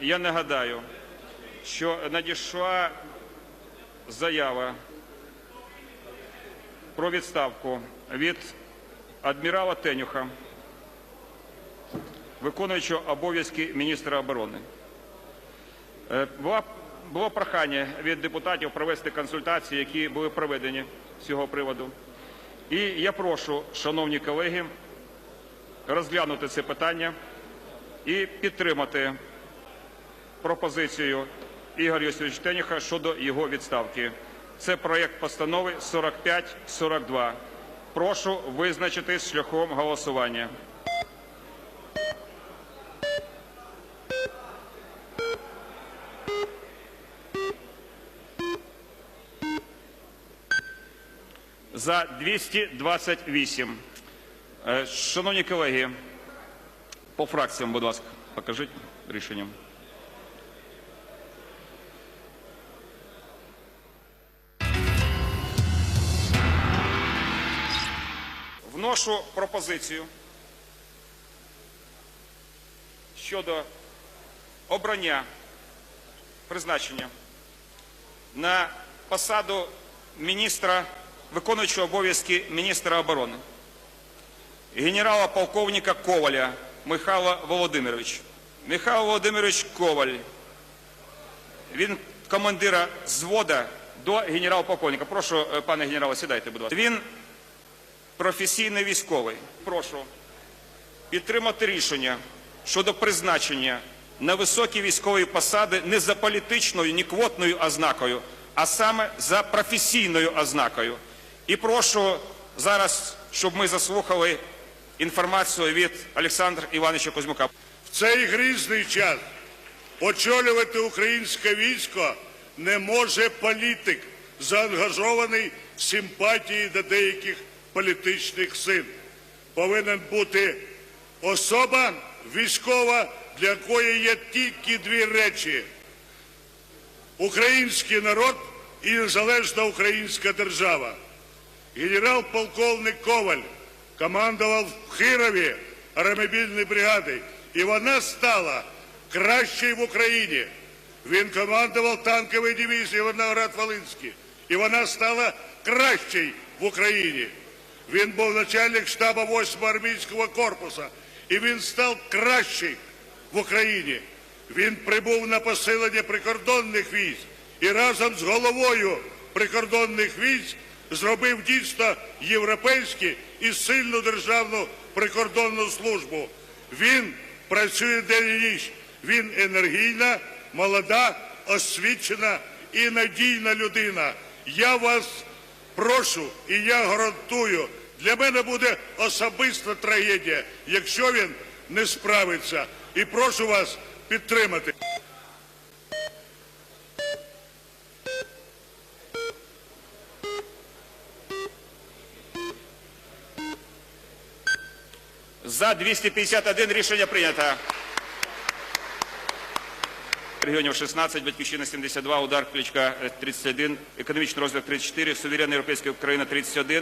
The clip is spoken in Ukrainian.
Я нагадаю, що надійшла заява про відставку від адмірала Тенюха, виконуючого обов'язки міністра оборони. Е, було прохання від депутатів провести консультації, які були проведені з цього приводу. І я прошу, шановні колеги, розглянути це питання і підтримати пропозицію Ігоря Йосифовича Теніха щодо його відставки. Це проєкт постанови 4542. Прошу визначитись шляхом голосування. За 228. Е, Шановні колеги, по фракціям, будь ласка, покажіть рішенням. Вношу пропозицію щодо обрання призначення на посаду міністра, виконуючого обов'язки міністра оборони генерала полковника Коваля Михайла Володимировича. Михайло Володимирович Коваль, він командира звода до генерал-полковника. Прошу, е, пане генерале, сідайте, будь ласка. Він професійний військовий. Прошу підтримати рішення щодо призначення на високі військові посади не за політичною, ні квотною ознакою, а саме за професійною ознакою. І прошу зараз, щоб ми заслухали інформацію від Олександра Івановича Кузьмука. В цей грізний час очолювати українське військо не може політик, заангажований симпатії до деяких політичних сил. Повинен бути особа військова, для якої є тільки дві речі: український народ і незалежна українська держава. Генерал-полковник Коваль командував в Хирові аеромобільної бригади, і вона стала кращою в Україні. Він командував танковою дивізією Виноград-Волинський, і вона стала кращою в Україні. Він був начальник штабу 8-го армійського корпусу, і він став кращий в Україні. Він прибув на посилення прикордонних військ і разом з головою прикордонних військ зробив дійсно європейську і сильну державну прикордонну службу. Він працює день і ніч. Він енергійна, молода, освічена і надійна людина. Я вас прошу і я гарантую, для мене буде особиста трагедія, якщо він не справиться. І прошу вас підтримати. За 251 рішення прийнято. Регіонів 16, Батьківщина 72, Удар Кличка 31, економічний розвиток 34, суверенна європейська Україна 31.